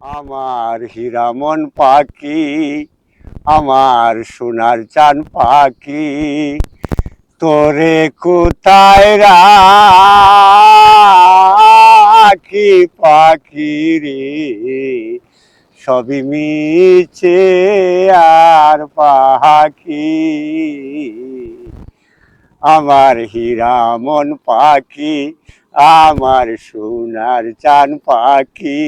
আমার হীরামন পাখি, আমার সোনার চান পাখি, তোরে কোথায় রাখি পাখি রে? সবই মিছে আর পাখি আমার হীরামন পাখি, আমার সোনার চান পাখি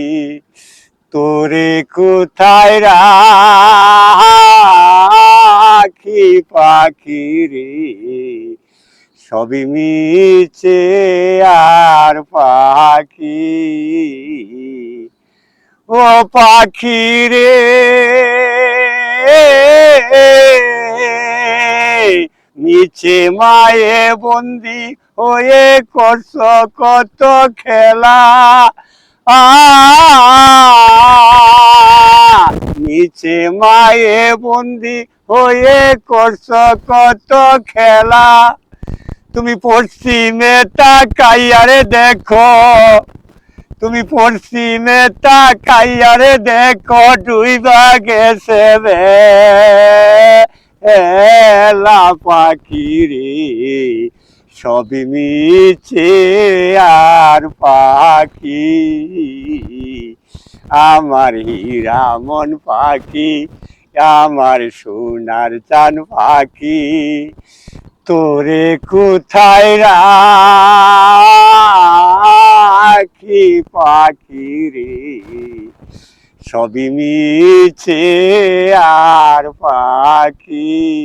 তোরে কোথায় রাখি পাখি রে? সবই মিছে আর পাখি। ও পাখি রে নিচে মায়ে বন্দি হয়ে করছ কত খেলা। আ নিচে মায়ে বন্দি হয়ে করছ কত খেলা। তুমি পশ্চিমে তাকাইয়ারে দেখো। তুমি পশ্চিমে তাকাইয়ারে দেখো ডুইবা গেছে বেলা পাখি রে। সবই মিছে আর পাখি। আমার হীরামন পাখি আমার সোনার চান পাখি তোরে কোথায় রাখি পাখি রে? সবই মিছে আর পাখি।